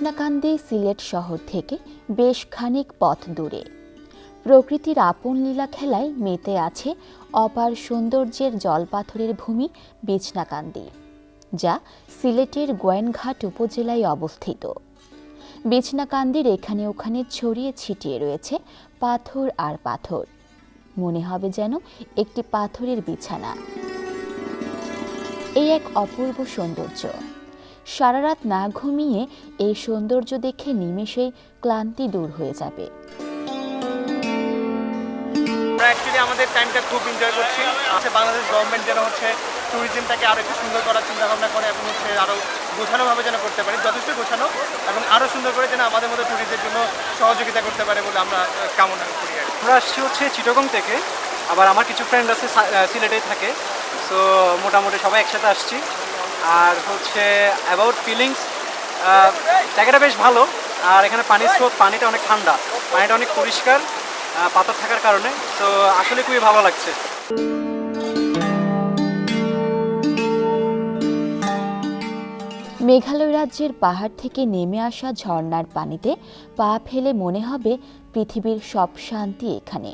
বিছনাকান্দি সিলেট শহর থেকে বেশ খানিক পথ দূরে। প্রকৃতির আপন লীলা খেলায় মেতে আছে অপার সৌন্দর্যের জলপাথরের ভূমি বিছনাকান্দি, যা সিলেটের গোয়েনঘাট উপজেলায় অবস্থিত। বিছনাকান্দির এখানে ওখানে ছড়িয়ে ছিটিয়ে রয়েছে পাথর আর পাথর। মনে হবে যেন একটি পাথরের বিছানা। এই এক অপূর্ব সৌন্দর্য। সারা রাত না ঘুমিয়ে এই সৌন্দর্য দেখে নিমেষেই ক্লান্তি দূর হয়ে যাবে। আমরা অ্যাকচুয়ালি আমাদের টাইমটা খুব এনজয় করছি। হচ্ছে বাংলাদেশ গভর্নমেন্ট যেন হচ্ছে ট্যুরিজমটাকে আরও একটু সুন্দর করার চিন্তা ভাবনা করে এবং হচ্ছে আরও গোছানোভাবে যেন করতে পারি যথেষ্ট গোছানো এবং আরও সুন্দর করে যেন আমাদের মতো ট্যুরিস্টদের জন্য সহযোগিতা করতে পারে বলে আমরা কামনা করি আমরা আসছি হচ্ছে চিটগং থেকে আবার আমার কিছু ফ্রেন্ড আছে সিলেটেই থাকে। সো মোটামুটি সবাই একসাথে আসছি। আর হচ্ছে অ্যাবাউট ফিলিংস জায়গাটা বেশ ভালো। আর এখানে পানির স্রোত, পানিটা অনেক ঠান্ডা। পানিটা অনেক পরিষ্কার পাথর থাকার কারণে। তো আসলে খুবই ভালো লাগছে। মেঘালয় রাজ্যের পাহাড় থেকে নেমে আসা ঝর্ণার পানিতে পা ফেলে মনে হবে পৃথিবীর সব শান্তি এখানে।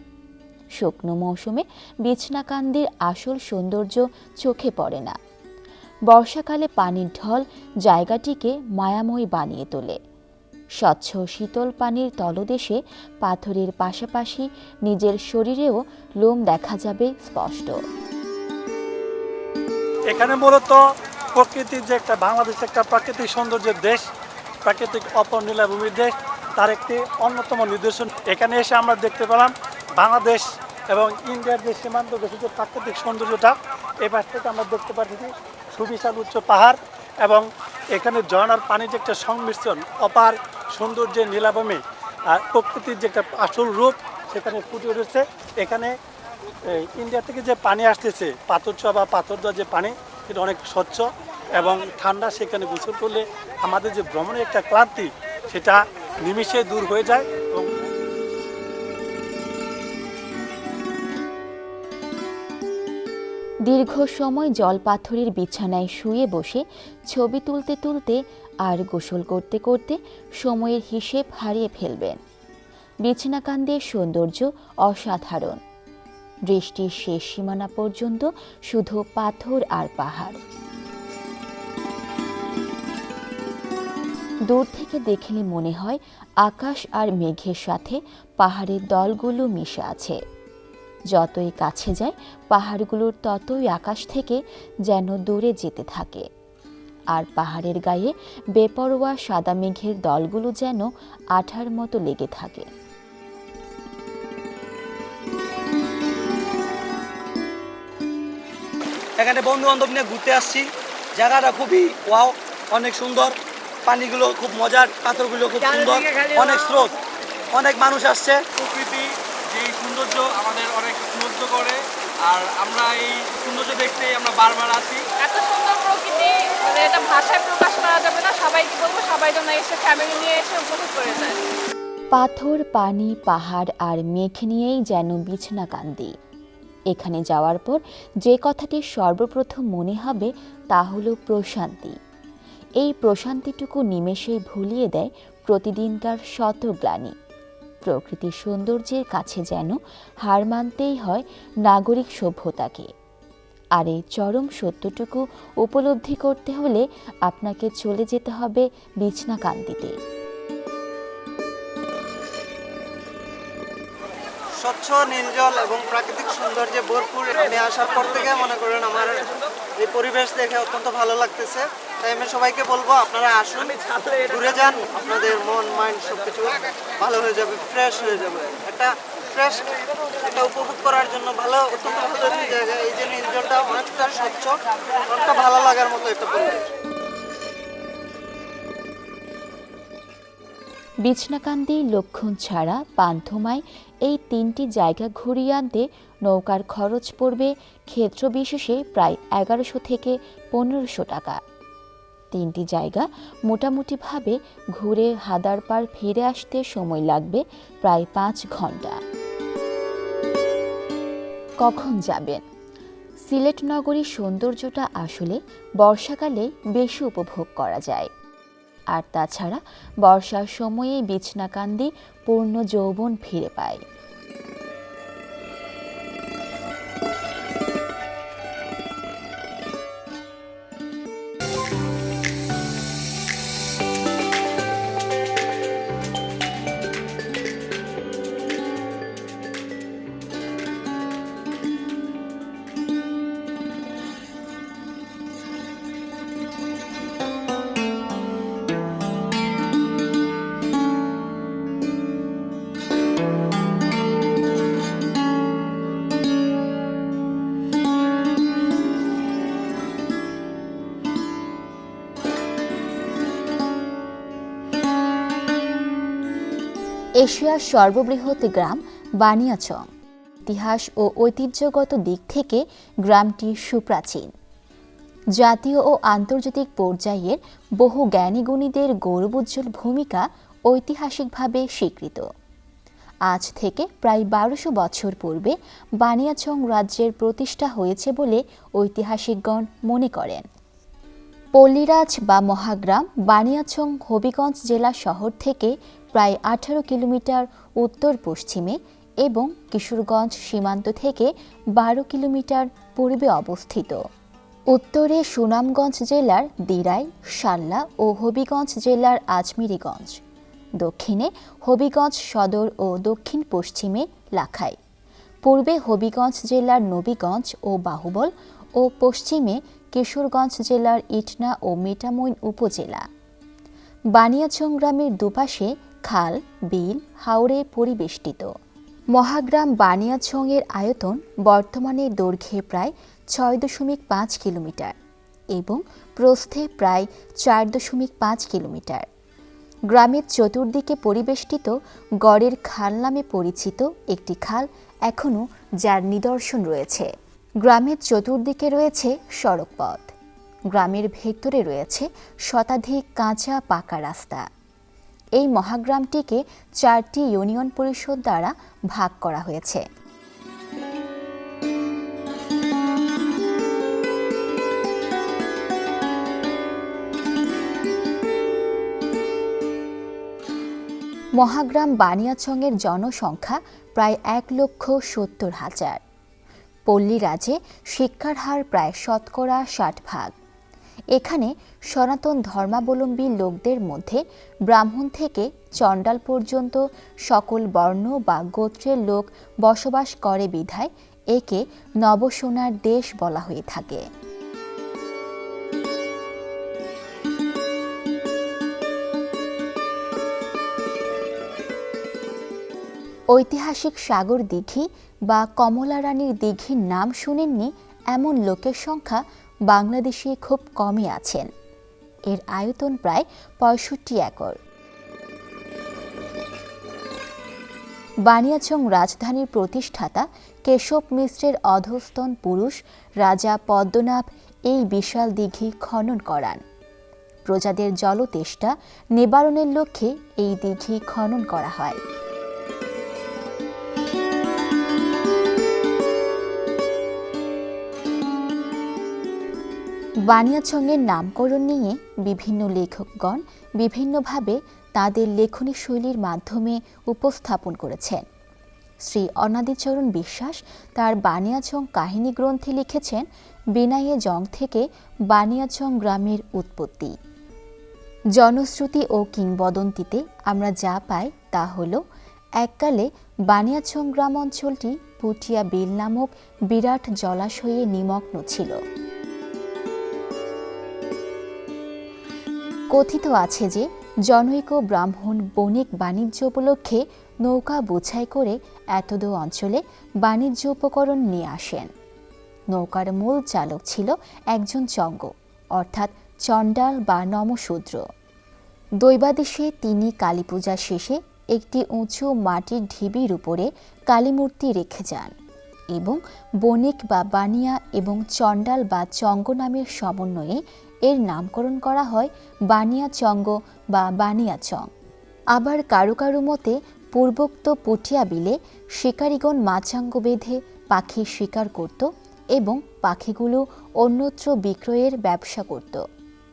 শুকনো মৌসুমে বিছনাকান্দির আসল সৌন্দর্য চোখে পড়ে না। বর্ষাকালে পানির ঢল জায়গাটিকে মায়াময় বানিয়ে তোলে। স্বচ্ছ শীতল পানির তলদেশে পাথরের পাশাপাশি নিজের শরীরেও লোম দেখা যাবে স্পষ্ট। এখানে মূলত প্রকৃতির যে একটা বাংলাদেশ একটা প্রাকৃতিক সৌন্দর্যের দেশ, প্রাকৃতিক অপনীলাভূমির দেশ, তার একটি অন্যতম নিদর্শন। এখানে এসে আমরা দেখতে পেলাম বাংলাদেশ এবং ইন্ডিয়ার যে সীমান্ত দেশের যে প্রাকৃতিক সৌন্দর্যটা এই পাশ থেকে আমরা দেখতে পাচ্ছি সুবিশাল উচ্চ পাহাড় এবং এখানে ঝর্ণার পানির যে একটা সংমিশ্রণ, অপার সৌন্দর্যের নীলাভূমি আর প্রকৃতির যে একটা আসল রূপ সেখানে ফুটে উঠেছে। এখানে ইন্ডিয়া থেকে যে পানি আসতেছে পাথর ছোঁয়া বা পাথর যে পানি, সেটা অনেক স্বচ্ছ এবং ঠান্ডা সেখানে গোসল করলে আমাদের যে ভ্রমণের একটা ক্লান্তি, সেটা নিমিষে দূর হয়ে যায় এবং দীর্ঘ সময় জলপাথরের বিছানায় শুয়ে বসে ছবি তুলতে তুলতে আর গোসল করতে করতে সময়ের হিসেব হারিয়ে ফেলবেন। বিছনাকান্দের সৌন্দর্য অসাধারণ। দৃষ্টির শেষ সীমানা পর্যন্ত শুধু পাথর আর পাহাড়। দূর থেকে দেখলে মনে হয় আকাশ আর মেঘের সাথে পাহাড়ের দলগুলো মিশে আছে। যতই কাছে যায় পাহাড়গুলোর ততই আকাশ থেকে যেন দূরে যেতে থাকে। আর পাহাড়ের গায়ে বেপরোয়া সাদা মেঘের দলগুলো যেন আঠার মতো লেগে থাকে। এখানে বন্ধু বান্ধব নিয়ে ঘুরতে আসছি। জায়গাটা খুবই ওয়াও অনেক সুন্দর। পানিগুলো খুব মজার পাথরগুলো খুব সুন্দর। অনেক স্রোত অনেক মানুষ আসছে। প্রকৃতি যেই সৌন্দর্য আমাদের অনেক সৌন্দর্য করে। আর আমরা এই সৌন্দর্য দেখতেই আমরা বারবার আসি এত সুন্দর প্রকৃতি মানে এটা ভাষায় প্রকাশ করা যাবে না। সবাইকে বলব সবাই যেন এসে ফ্যামিলি নিয়ে এসে উপভোগ করে যায়। পাথর পানি পাহাড় আর মেঘ নিয়েই যেন বিছনা কান্দি এখানে যাওয়ার পর যে কথাটি সর্বপ্রথম মনে হবে তা হলো প্রশান্তি। এই প্রশান্তিটুকু নিমেষেই ভুলিয়ে দেয় প্রতিদিনকার শত গ্লানি প্রকৃতির সৌন্দর্যের কাছে যেন হার মানতেই হয় নাগরিক সভ্যতাকে। আর এই চরম সত্যটুকু উপলব্ধি করতে হলে আপনাকে চলে যেতে হবে বিছনা কান্দিতে স্বচ্ছ নীলজল এবং প্রাকৃতিক সৌন্দর্যে ভরপুর আমি আসার পর থেকে মনে করেন আমার এই পরিবেশ দেখে অত্যন্ত ভালো লাগতেছে। তাই আমি সবাইকে বলব আপনারা আসুন ঘুরে যান আপনাদের মন মাইন্ড সব কিছু ভালো হয়ে যাবে ফ্রেশ হয়ে যাবে। একটা ফ্রেশ এটা উপভোগ করার জন্য ভালো অত্যন্ত ভালো একটি জায়গা। এই যে নীলজলটা অনেকটা স্বচ্ছ অনেকটা ভালো লাগার মতো একটা পরিবেশ। বিছনাকান্দি লক্ষণ ছাড়া পান্থমায় এই তিনটি জায়গা ঘুরিয়ে আনতে নৌকার খরচ পড়বে ক্ষেত্র বিশেষে প্রায় এগারোশো থেকে পনেরোশো টাকা। তিনটি জায়গা মোটামুটিভাবে ঘুরে হাদার পার ফিরে আসতে সময় লাগবে প্রায় পাঁচ ঘণ্টা। কখন যাবেন? সিলেট নগরীর সৌন্দর্যটা আসলে বর্ষাকালে বেশি উপভোগ করা যায়। আর তাছাড়া বর্ষার সময়ে বিছনাকান্দি পূর্ণ যৌবন ফিরে পায়। এশিয়ার সর্ববৃহৎ গ্রাম বানিয়াচং। ইতিহাস ও ঐতিহ্যগত দিক থেকে গ্রামটি সুপ্রাচীন। জাতীয় ও আন্তর্জাতিক পর্যায়ের বহু জ্ঞানীগুণীদের গৌরবোজ্জ্বল ভূমিকা ঐতিহাসিকভাবে স্বীকৃত। আজ থেকে প্রায় বারোশো বছর পূর্বে বানিয়াচং রাজ্যের প্রতিষ্ঠা হয়েছে বলে ঐতিহাসিকগণ মনে করেন। পল্লীরাজ বা মহাগ্রাম বানিয়াছং হবিগঞ্জ জেলা শহর থেকে প্রায় আঠারো কিলোমিটার উত্তর পশ্চিমে এবং কিশোরগঞ্জ সীমান্ত থেকে বারো কিলোমিটার পূর্বে অবস্থিত। উত্তরে সুনামগঞ্জ জেলার দিরাই, সাল্লা ও হবিগঞ্জ জেলার আজমিরিগঞ্জ। দক্ষিণে হবিগঞ্জ সদর ও দক্ষিণ পশ্চিমে লাখাই। পূর্বে হবিগঞ্জ জেলার নবীগঞ্জ ও বাহুবল ও পশ্চিমে কিশোরগঞ্জ জেলার ইটনা ও মেটামইন উপজেলা। বানিয়াচং গ্রামের দুপাশে খাল, বিল হাওড়ে পরিবেষ্টিত। মহাগ্রাম বানিয়াছংয়ের আয়তন বর্তমানে দৈর্ঘ্যে প্রায় ছয় দশমিক পাঁচ কিলোমিটার এবং প্রস্থে প্রায় চার দশমিক পাঁচ কিলোমিটার। গ্রামের চতুর্দিকে পরিবেষ্টিত গড়ের খাল নামে পরিচিত একটি খাল এখনও যার নিদর্শন রয়েছে। গ্রামের চতুর্দিকে রয়েছে সড়ক পথ গ্রামের ভেতরে রয়েছে শতাধিক কাঁচা পাকা রাস্তা। এই মহাগ্রামটিকে চারটি ইউনিয়ন পরিষদ দ্বারা ভাগ করা হয়েছে। মহাগ্রাম বানিয়াচংয়ের জনসংখ্যা প্রায় এক লক্ষ সত্তর হাজার। পল্লীরাজে শিক্ষার হার প্রায় শতকরা ষাট ভাগ। এখানে সনাতন ধর্মাবলম্বী লোকদের মধ্যে ব্রাহ্মণ থেকে চণ্ডাল পর্যন্ত সকল বর্ণ বা গোত্রের লোক বসবাস করে বিধায় একে নবসোনার দেশ বলা হয়ে থাকে। ঐতিহাসিক সাগর দিঘি বা কমলা রানীর দিঘির নাম শুনেননি এমন লোকের সংখ্যা বাংলাদেশে খুব কমই আছেন। এর আয়তন প্রায় পঁয়ষট্টি একর। বানিয়াচং রাজধানীর প্রতিষ্ঠাতা কেশব মিশ্রের অধস্তন পুরুষ রাজা পদ্মনাভ এই বিশাল দিঘি খনন করান। প্রজাদের জলতেষ্টা নিবারণের লক্ষ্যে এই দিঘি খনন করা হয়। বানিয়াচংয়ের নামকরণ নিয়ে বিভিন্ন লেখকগণ বিভিন্নভাবে তাদের লেখনী শৈলীর মাধ্যমে উপস্থাপন করেছেন। শ্রী অনাদিচরণ বিশ্বাস তার বানিয়াচং কাহিনী গ্রন্থে লিখেছেন, বিনাইয়ে জং থেকে বানিয়াচং গ্রামের উৎপত্তি। জনশ্রুতি ও কিংবদন্তিতে আমরা যা পাই তা হল, এককালে বানিয়াছং গ্রাম অঞ্চলটি পুটিয়া বিল নামক বিরাট জলাশয়ে নিমগ্ন ছিল। কথিত আছে যে জনৈক ব্রাহ্মণ বণিক বাণিজ্য উপলক্ষে নৌকা বোঝাই করে এতদ অঞ্চলে বাণিজ্য উপকরণ নিয়ে আসেন। নৌকার মূল চালক ছিল একজন চঙ্গ, অর্থাৎ চণ্ডাল বা নমশূদ্র। দৈবাদেশে তিনি কালী পূজা শেষে একটি উঁচু মাটির ঢিবির উপরে কালীমূর্তি রেখে যান এবং বণিক বা বানিয়া এবং চণ্ডাল বা চঙ্গ নামের সমন্বয়ে এর নামকরণ করা হয় বানিয়া চঙ্গ বা বানিয়া চং আবার কারও কারও মতে পূর্বোক্ত পুটিয়া বিলে শিকারীগণ মাচাঙ্গ বেঁধে পাখি শিকার করত এবং পাখিগুলো অন্যত্র বিক্রয়ের ব্যবসা করত।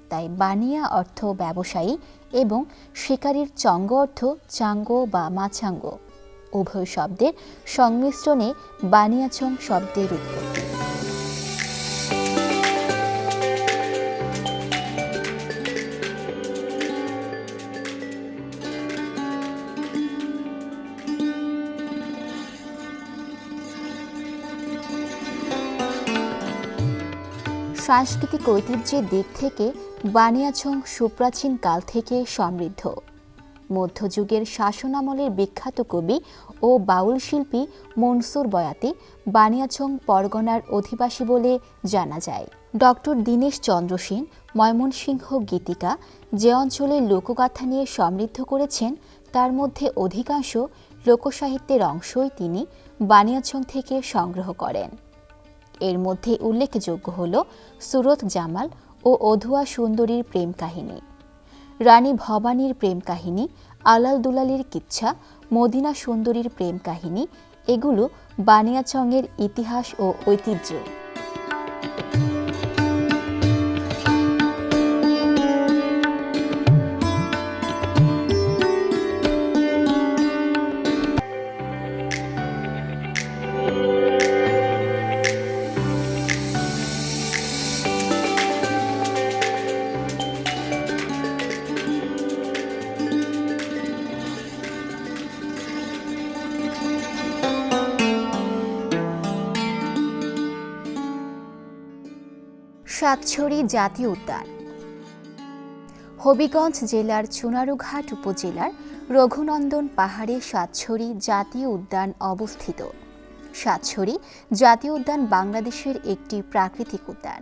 তাই বানিয়া অর্থ ব্যবসায়ী এবং শিকারীর চঙ্গ অর্থ চাঙ্গ বা মাছাঙ্গ। উভয় শব্দের সংমিশ্রণে বানিয়াচং শব্দের উৎপত্তি। সাংস্কৃতিক ঐতিহ্যের দিক থেকে বানিয়াছং সুপ্রাচীন কাল থেকে সমৃদ্ধ। মধ্যযুগের শাসনামলের বিখ্যাত কবি ও বাউল শিল্পী মনসুর বয়াতি বানিয়াছং পরগনার অধিবাসী বলে জানা যায়। ডক্টর দীনেশ চন্দ্র সেন, ময়মনসিংহ গীতিকা যে অঞ্চলের লোকগাথা নিয়ে সমৃদ্ধ করেছেন, তার মধ্যে অধিকাংশ লোকসাহিত্যের অংশই তিনি বানিয়াছং থেকে সংগ্রহ করেন। এর মধ্যে উল্লেখযোগ্য হল সুরত জামাল ও অধুয়া সুন্দরীর প্রেম কাহিনী, রানী ভবানীর প্রেম কাহিনী, আলাল দুলালির কিচ্ছা, মদিনা সুন্দরীর প্রেম কাহিনী, এগুলো বানিয়াচংয়ের ইতিহাস ও ঐতিহ্য। সাতছড়ি জাতীয় উদ্যান। হবিগঞ্জ জেলার চুনারুঘাট উপজেলার রঘুনন্দন পাহাড়ে সাতছড়ি জাতীয় উদ্যান অবস্থিত। সাতছড়ি জাতীয় উদ্যান বাংলাদেশের একটি প্রাকৃতিক উদ্যান।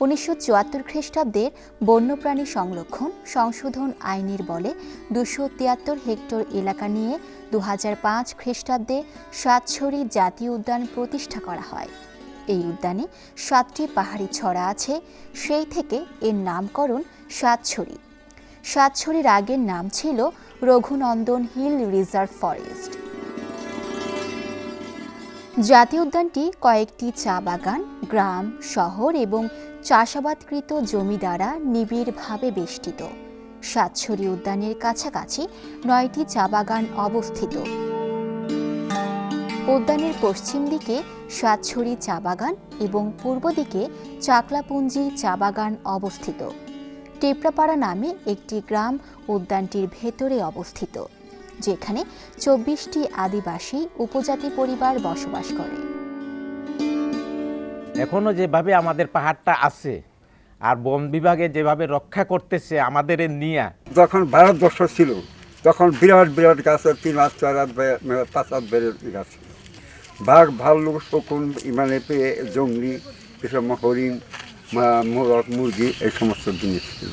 উনিশশো চুয়াত্তর খ্রিস্টাব্দে বন্যপ্রাণী সংরক্ষণ সংশোধন আইনের বলে দুশো তিয়াত্তর হেক্টর এলাকা নিয়ে দু হাজার পাঁচ খ্রিস্টাব্দে সাতছড়ি জাতীয় উদ্যান প্রতিষ্ঠা করা হয়। এই উদ্যানে সাতটি পাহাড়ি ছড়া আছে। সেই থেকে এর নামকরণ সাতছড়ি। সাতছড়ির আগের নাম ছিল রঘুনন্দন হিল রিজার্ভ ফরেস্ট। জাতীয় উদ্যানটি কয়েকটি চা বাগান, গ্রাম, শহর এবং চাষাবাদকৃত জমি দ্বারা নিবিড়ভাবে বেষ্টিত। সাতছড়ি উদ্যানের কাছাকাছি নয়টি চা বাগান অবস্থিত। উদ্যানের পশ্চিম দিকে সাতছড়ি চা বাগান এবং পূর্ব দিকে চাকলাপুঞ্জি চা বাগান অবস্থিত। টেপরাপাড়া নামে একটি গ্রাম উদ্যানটির ভেতরে অবস্থিত যেখানে চব্বিশটি আদিবাসী উপজাতি পরিবার বসবাস করে। এখনও যেভাবে আমাদের পাহাড়টা আছে আর বন বিভাগে যেভাবে রক্ষা করতেছে আমাদের এ নিয়া। যখন ভারতবর্ষ ছিল তখন বিরাট বিরাট গাছ তিন হাত চার হাত পাঁচ হাত বেড়ে গাছ। ছিল। বাঘ, ভাল্লুক, শকুন মানে পেয়ে জঙ্গলি এসব হরিণ মোরগ, মুরগি, এই সমস্ত জিনিস ছিল।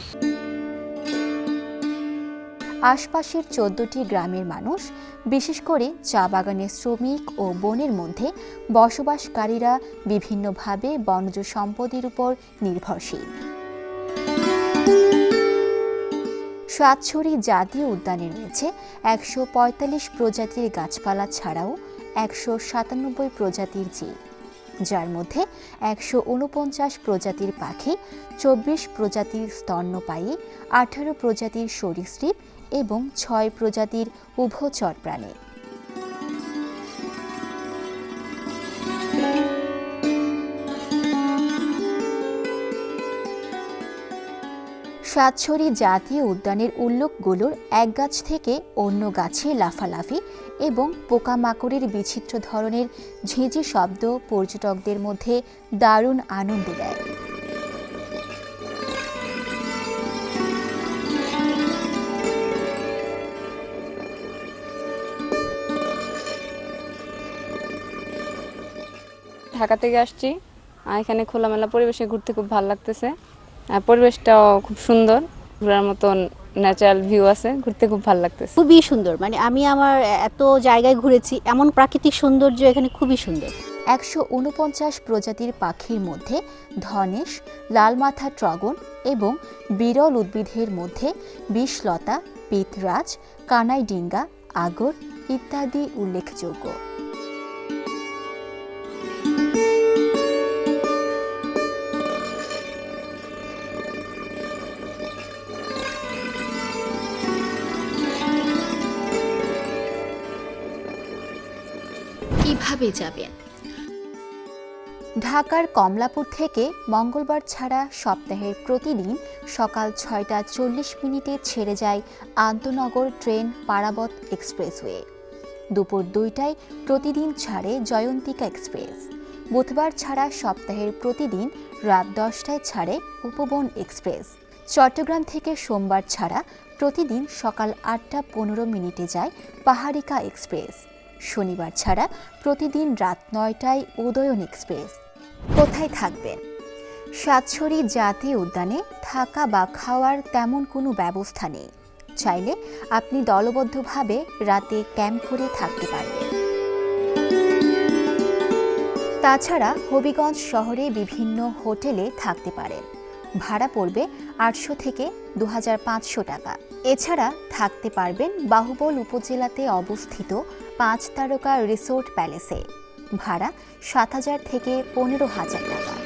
আশপাশের চোদ্দটি গ্রামের মানুষ, বিশেষ করে চা বাগানের শ্রমিক ও বনের মধ্যে বসবাসকারীরা বিভিন্নভাবে বনজ সম্পদের উপর নির্ভরশীল। সাতছড়ি জাতীয় উদ্যানে রয়েছে একশো পঁয়তাল্লিশ প্রজাতির গাছপালা ছাড়াও একশো সাতানব্বই প্রজাতির জীব, যার মধ্যে একশো উনপঞ্চাশ প্রজাতির পাখি, চব্বিশ প্রজাতির স্তন্যপায়ী, আঠারো প্রজাতির সরীসৃপ এবং ছয় প্রজাতির উভচর প্রাণী। সাতছড়ি জাতীয় উদ্যানের উল্লেখগুলোর এক গাছ থেকে অন্য গাছে লাফালাফি এবং পোকামাকড়ের বিচিত্র ধরনের ঝিঁঝি শব্দ পর্যটকদের মধ্যে দারুণ আনন্দ দেয়। ঢাকা থেকে আসছি। এখানে খোলামেলা পরিবেশে ঘুরতে খুব ভালো লাগতেছে। পরিবেশটাও খুব সুন্দর। ঘোরার মতন ন্যাচারাল ভিউ আছে ঘুরতে খুব ভালো লাগতেছে। খুবই সুন্দর মানে আমি আমার এত জায়গায় ঘুরেছি এমন প্রাকৃতিক সৌন্দর্য এখানে খুবই সুন্দর। একশো উনপঞ্চাশ প্রজাতির পাখির মধ্যে ধনেশ লালমাথা ট্রগন এবং বিরল উদ্ভিদের মধ্যে বিষলতা পিতরাজ কানাইডিঙ্গা আগর ইত্যাদি উল্লেখযোগ্য। কীভাবে যাবেন ঢাকার কমলাপুর থেকে মঙ্গলবার ছাড়া সপ্তাহের প্রতিদিন সকাল ছয়টা চল্লিশ মিনিটে ছেড়ে যায় আন্তনগর ট্রেন পারাবত এক্সপ্রেসওয়ে। দুপুর দুইটায় প্রতিদিন ছাড়ে জয়ন্তিকা এক্সপ্রেস। বুধবার ছাড়া সপ্তাহের প্রতিদিন রাত দশটায় ছাড়ে উপবন এক্সপ্রেস। চট্টগ্রাম থেকে সোমবার ছাড়া প্রতিদিন সকাল আটটা পনেরো মিনিটে যায় পাহাড়িকা এক্সপ্রেস। শনিবার ছাড়া প্রতিদিন রাত নয়টায় উদয়ন এক্সপ্রেস। কোথায় থাকবেন? সাতছড়ি জাতীয় উদ্যানে থাকা বা খাওয়ার তেমন কোনো ব্যবস্থা নেই। চাইলে আপনি দলবদ্ধভাবে রাতে ক্যাম্প করে থাকতে পারবেন। তাছাড়া হবিগঞ্জ শহরে বিভিন্ন হোটেলে থাকতে পারেন। ভাড়া পড়বে আটশো থেকে দু হাজার পাঁচশো টাকা। এছাড়া থাকতে পারবেন বাহুবল উপজেলাতে অবস্থিত পাঁচ তারকা রিসোর্ট প্যালেসে। ভাড়া সাত হাজার থেকে পনেরো হাজার টাকা।